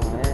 ต้อ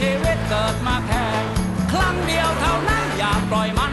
ชีวิตเกิดมาแค่ครั้งเดียวเท่านั้นอย่าปล่อยมัน